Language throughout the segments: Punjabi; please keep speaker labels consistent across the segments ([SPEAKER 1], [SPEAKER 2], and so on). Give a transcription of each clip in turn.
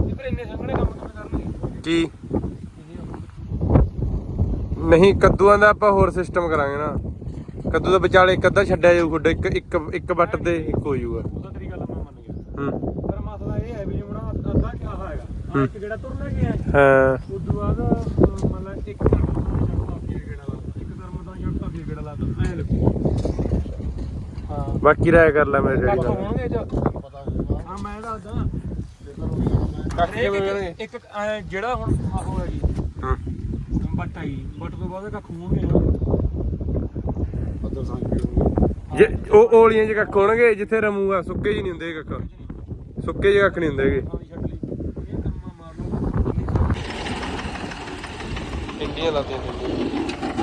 [SPEAKER 1] ਇਹ ਪਰ ਇੰਨੇ ਸੰਘਣੇ ਕੰਮ ਕਿਵੇਂ ਕਰਨਗੇ
[SPEAKER 2] ਕੀ? ਨਹੀਂ ਕੱਦੂਆਂ ਦਾ ਆਪਾਂ ਹੋਰ ਸਿਸਟਮ ਕਰਾਂਗੇ ਨਾ। ਕੱਦੂ ਦਾ ਵਿਚਾਲੇ ਇੱਕ ਅੱਧਾ ਛੱਡਿਆ ਜਾਊ ਖੁੱਡ ਇੱਕ ਇੱਕ ਇੱਕ ਵੱਟ ਤੇ ਇੱਕ ਹੋ ਜਾਊਗਾ।
[SPEAKER 1] ਉਹਦਾ ਤੇਰੀ ਗੱਲ ਮੈਂ ਮੰਨ ਗਿਆ।
[SPEAKER 2] ਹੂੰ।
[SPEAKER 1] ਪਰ ਮਸਲਾ ਇਹ ਹੈ ਵੀ ਜਿਵੇਂ ਅੱਧਾ ਕਿਆ ਹੈਗਾ ਆਹ ਇੱਕ ਜਿਹੜਾ ਤੁਰ ਲੈ ਗਿਆ
[SPEAKER 2] ਹਾਂ।
[SPEAKER 1] ਉਸ ਤੋਂ ਬਾਅਦ ਅਹ, ਮਤਲਬ ਇੱਕ ਧਰਮ ਦਾ ਛੱਡਦਾ ਫੇਰ ਗੇੜਾ ਲਾ ਇੱਕ ਧਰਮ ਦਾ ਛੱਡਦਾ ਫੇਰ ਗੇੜਾ ਲਾ ਐ ਲੱਗੂ। ਹਾਂ
[SPEAKER 2] ਬਾਕੀ ਰਾਇ ਕਰ ਲੈ ਮੇਰੇ ਡੈਡੀ ਨਾਲ।
[SPEAKER 1] ਹਾਂ ਦੱਸਦਾ
[SPEAKER 2] ਕੱਖ ਕਿਵੇਂ
[SPEAKER 1] ਇੱਕ- ਐਂ ਜਿਹੜਾ ਹੁਣ ਆਹੋ ਹੈਗੀ
[SPEAKER 2] ਹਾਂ।
[SPEAKER 1] ਬੱਟ ਆਈ ਬੱਟ ਤੋਂ ਬਾਅਦ ਕੱਖ ਹੋਣਗੇ
[SPEAKER 3] ਅਦਰ ਸੰਗ ਵੀ ਹੋਣਗੇ
[SPEAKER 2] ਜੇ ਉਹ ਓਲੀਆਂ ਚ ਕੱਖ ਹੋਣਗੇ ਜਿੱਥੇ ਰਮੂਗਾ ਸੁੱਕੇ ਜੀ ਨਹੀਂ ਹੁੰਦੇ ਕੱਖ। ਸੁੱਕੇ ਜਿਹੇ ਕੱਖ ਨਹੀਂ ਹੁੰਦੇਗੇ
[SPEAKER 1] ਹਾਂ
[SPEAKER 2] ਇੰਡੀਆਂ ਲਾਦੀਆਂ
[SPEAKER 1] ਉਹ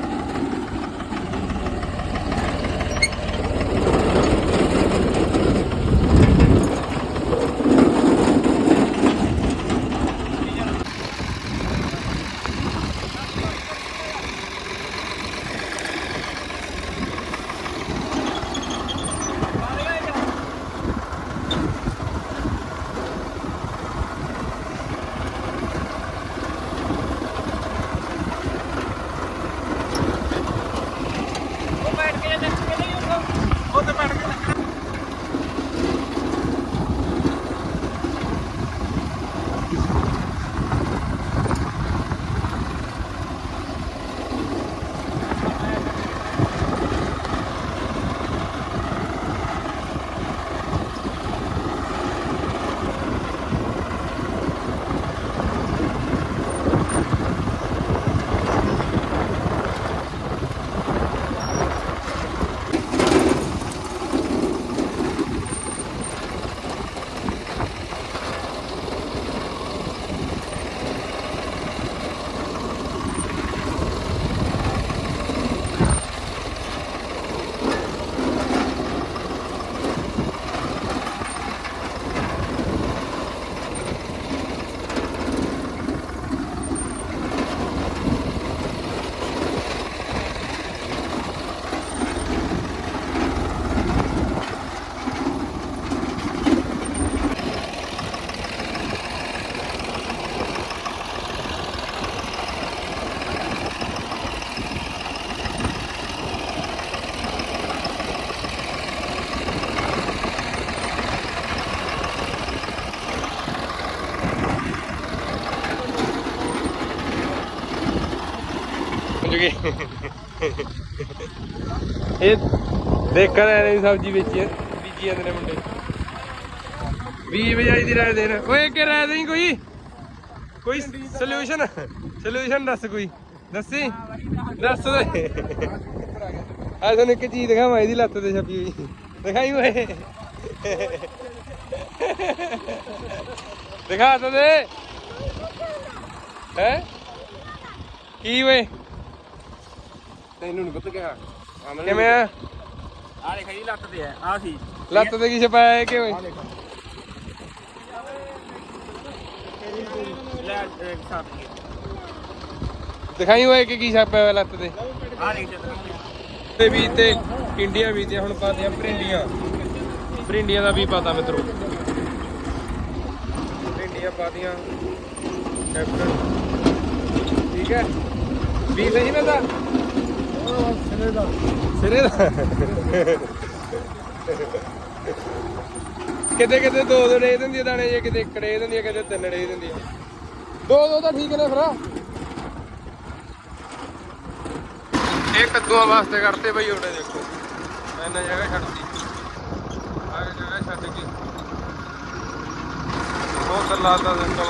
[SPEAKER 2] ਜੁਗੇ ਇਹ ਦੇਖਣ ਆਏ ਨੇ ਸਬਜ਼ੀ ਵੇਚੀ ਬੀਜੀ ਜਾਂਦੇ ਨੇ ਮੁੰਡੇ। 20 ਵਜਾਈ ਦੀ ਰਾਏ ਦੇਣ। ਓਏ ਕਿ ਰਾਏ ਦੇਈ ਕੋਈ? ਕੋਈ ਸੋਲੂਸ਼ਨ ਸੋਲੂਸ਼ਨ ਦੱਸ ਕੋਈ? ਦੱਸੀ? ਦੱਸ ਦੇ ਆ ਤੁਹਾਨੂੰ ਇੱਕ ਚੀਜ਼ ਦਿਖਾਵਾਂ, ਇਹਦੀ ਲੱਤ ਤੇ ਛਪੀ ਹੋਈ। ਦਿਖਾਈ ਓਏ। ਦਿਖਾ ਤਾ ਦੇ। ਹੈ? ਕੀ ਓਏ?
[SPEAKER 3] ਤੈਨੂੰ ਨਹੀਂ ਪਤਾ ਕਿਹਾ।
[SPEAKER 2] ਕਿਵੇਂ ਆ?
[SPEAKER 1] ਆ ਦੇਖ ਜੀ ਲੱਤ ਤੇ ਹੈ ਆ ਸੀ।
[SPEAKER 2] ਲੱਤ ਤੇ ਕੀ ਛਪਾਇਆ ਹੈ ਕਿ ਓਏ
[SPEAKER 1] ਲੈ ਇੱਕ ਸਾਥ
[SPEAKER 2] ਦਿਖਾਈ ਓਏ ਕਿ ਕੀ ਛਾਪਿਆ ਹੋਇਆ ਲੱਤ ਤੇ।
[SPEAKER 1] ਆ ਦੇਖ ਜਦ
[SPEAKER 2] ਤੇ ਵੀ ਤੇ ਇੰਡੀਆ ਵੀ ਤੇ ਹੁਣ ਪਾਦੇ ਆ ਭਰਿੰਡੀਆਂ। ਭਰਿੰਡੀਆਂ ਦਾ ਵੀ ਪਤਾ ਮਿੱਤਰੋ। ਭਰਿੰਡੀਆਂ ਪਾਦੀਆਂ ਕੈਪਟਨ। ਠੀਕ ਹੈ। ਵੀ ਸਹੀ ਨਾ ਦਾ
[SPEAKER 3] ਸਿਰੇ ਦਾ।
[SPEAKER 2] ਸਿਰੇ ਦਾ ਕਿਤੇ ਕਿਤੇ ਦੋ ਦੋ ਡੇ ਦਿੰਦੀ ਦਾਣੇ ਜੇ ਕਿਤੇ ਇੱਕ ਡੇ ਦਿੰਦੀ ਕਿਤੇ ਤਿੰਨ ਡੇ ਦਿੰਦੀ ਦੋ ਦੋ ਤਾਂ ਠੀਕ ਨੇ ਫਿਰ। ਇਹ ਕੱਦੂਆਂ ਵਾਸਤੇ ਕਰਤੇ ਬਈ ਉਹਨੇ ਦੇਖੋ। ਇਹਨਾਂ ਜਗ੍ਹਾ ਛੱਡਦੀ ਆਹ ਜਗ੍ਹਾ ਛੱਡ ਕੇ। ਉਹ ਸਲਾਦਾ ਸਿਸਟਮ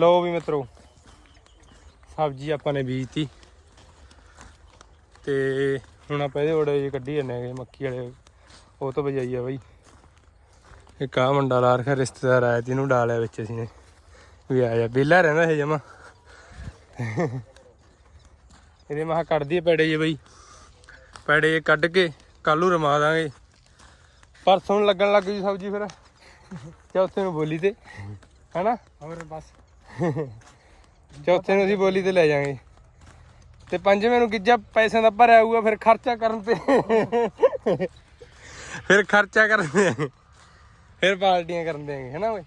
[SPEAKER 2] ਲੋ ਵੀ ਮਿੱਤਰੋ, ਸਬਜ਼ੀ ਆਪਾਂ ਨੇ ਬੀਜਤੀ। ਤੇ ਹੁਣ ਆਪਾਂ ਇਹਦੇ ਓੜੇ ਜੇ ਕੱਢੀ ਜਾਂਦੇ ਹੈਗੇ, ਮੱਕੀ ਵਾਲੇ। ਉਹ ਤੋਂ ਬਜਾਈ ਆ ਬਈ। ਇੱਕ ਆ ਮੁੰਡਾ ਲਾ ਰਖਾ ਰਿਸ਼ਤੇਦਾਰ ਆਇਆ ਤੇ ਡਾਲਿਆ ਵਿੱਚ ਅਸੀਂ ਨੇ। ਵੀ ਆ ਜਾ, ਵਿਹਲਾ ਰਹਿੰਦਾ ਇਹ ਜਮਾ। ਇਹਦੇ ਮਹਾ ਕੱਢਦੀ ਪੈੜੇ ਜੇ ਬਈ। ਪੈੜੇ ਜਿਹੇ ਕੱਢ ਕੇ ਕੱਲ ਨੂੰ ਰਮਾ ਦਾਂਗੇ। ਪਰਸੋਂ ਲੱਗਣ ਲੱਗ ਗਈ ਸਬਜ਼ੀ ਫਿਰ। ਚੌਥੇ ਨੂੰ ਬੋਲੀ ਤੇ। ਹੈਨਾ?
[SPEAKER 1] ਹੋਰ ਬਸ।
[SPEAKER 2] ਚੌਥੇ ਨੂੰ ਅਸੀਂ ਬੋਲੀ ਤੇ ਲੈ ਜਾਾਂਗੇ। ਤੇ ਪੰਜਵੇਂ ਨੂੰ ਗਿੱਜਾ ਪੈਸਿਆਂ ਦਾ ਭਰਿਆ ਆਊਗਾ ਫਿਰ ਖਰਚਾ ਕਰਨ ਤੇ। ਫਿਰ ਖਰਚਾ ਕਰਨ ਤੇ। ਫਿਰ ਪਾਰਟੀਆਂ ਕਰਨ ਦੇਗੇ ਹੈਨਾ ਓਏ?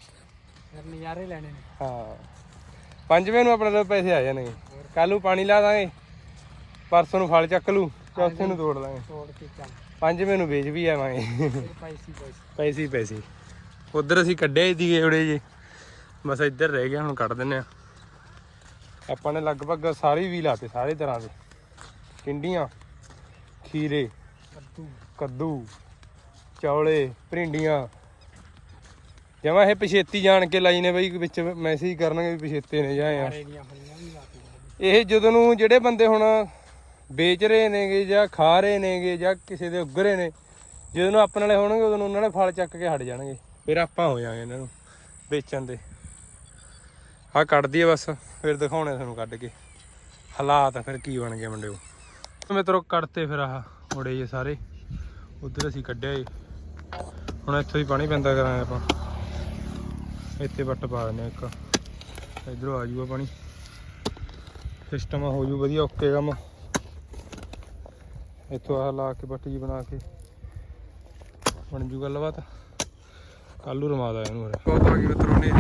[SPEAKER 1] ਫਿਰ ਨਜ਼ਾਰੇ ਲੈਣੇ ਨੇ।
[SPEAKER 2] ਹਾਂ। ਪੰਜਵੇਂ ਨੂੰ ਆਪਣੇ ਕੋਲ ਪੈਸੇ ਆ ਜਾਣਗੇ। ਕੱਲ ਨੂੰ ਪਾਣੀ ਲਾ ਦਾਂਗੇ ਪਰਸੋਂ ਨੂੰ ਫਲ ਚੱਕ ਲੂ ਚੌਥੇ ਨੂੰ ਤੋੜ ਲਾਂਗੇ
[SPEAKER 1] ਤੋੜ ਕੇ ਚੱਲ।
[SPEAKER 2] ਪੰਜਵੇਂ ਨੂੰ ਵੇਚ ਵੀ ਆਵਾਂਗੇ।
[SPEAKER 1] ਪੈਸੀ ਪੈਸੀ।
[SPEAKER 2] ਪੈਸੇ ਪੈਸੇ। ਉਧਰ ਅਸੀਂ ਕੱਢੇ ਸੀਗੇ ਉੜੇ ਜੀ ਬਸ ਇੱਧਰ ਰਹਿ ਗਿਆ ਹੁਣ ਕੱਢ ਦਿੰਨੇ ਆ ਆਪਾਂ ਨੇ ਲਗਭਗ ਸਾਰੇ ਵੀ ਲਾਤੇ ਸਾਰੇ ਤਰ੍ਹਾਂ ਦੇ। ਟਿੰਡੀਆਂ ਖੀਰੇ
[SPEAKER 1] ਕੱਦੂ।
[SPEAKER 2] ਕੱਦੂ ਚੌਲੇ ਭਿੰਡੀਆਂ। ਜਮਾ ਇਹ ਪਛੇਤੀ ਜਾਣ ਕੇ ਲਾਈ ਨੇ ਬਈ ਵਿੱਚ ਮੈਸੇਜ ਕਰਨਗੇ ਵੀ ਪਛੇਤੇ ਨੇ ਜਾਂ ਆ। ਇਹ ਜਦੋਂ ਨੂੰ ਜਿਹੜੇ ਬੰਦੇ ਹੁਣ ਵੇਚ ਰਹੇ ਨੇਗੇ ਜਾਂ ਖਾ ਰਹੇ ਨੇਗੇ ਜਾਂ ਕਿਸੇ ਦੇ ਉੱਗ ਰਹੇ ਨੇ ਜਦੋਂ ਨੂੰ ਆਪਣੇ ਵਾਲੇ ਹੋਣਗੇ ਉਦੋਂ ਉਹਨਾਂ ਨੇ ਫਲ ਚੱਕ ਕੇ ਹਟ ਜਾਣਗੇ। ਫਿਰ ਆਪਾਂ ਹੋ ਜਾਾਂਗੇ ਇਹਨਾਂ ਨੂੰ ਵੇਚਣ ਦੇ। ਆਹ ਕੱਢਦੀ ਆ ਬਸ, ਫਿਰ ਦਿਖਾਉਣੇ ਤੁਹਾਨੂੰ ਕੱਢ ਕੇ। ਹਾਲਾਤ ਫਿਰ ਕੀ ਬਣ ਗਏ ਮੁੰਡਿਓ ਮਿੱਤਰੋ, ਕੱਢਤੇ ਫਿਰ ਆਹ ਮੁੜੇ ਜੇ ਸਾਰੇ। ਉਧਰ ਅਸੀਂ ਕੱਢਿਆ ਏ। ਹੁਣ ਇੱਥੋਂ ਹੀ ਪਾਣੀ ਪੈਂਦਾ ਕਰਾਂ ਆਪਾਂ। ਇੱਥੇ ਵੱਟ ਪਾ ਦਿੰਦੇ ਹਾਂ ਇੱਕ। ਇਧਰੋਂ ਆ ਜੂਗਾ ਪਾਣੀ। ਸਿਸਟਮ ਹੋ ਜੂ ਵਧੀਆ, ਓਕੇ ਕੰਮ। ਇੱਥੋਂ ਆਹ ਲਾ ਕੇ ਬੱਟ ਜੀ ਬਣਾ ਕੇ। ਬਣ ਜੂ ਗੱਲਬਾਤ। ਕੱਲੂ ਰਮਾ ਦਾ ਇਹਨੂੰ ਬਹੁਤ ਆ ਗਈ ਮਿੱਤਰੋ ਨੇ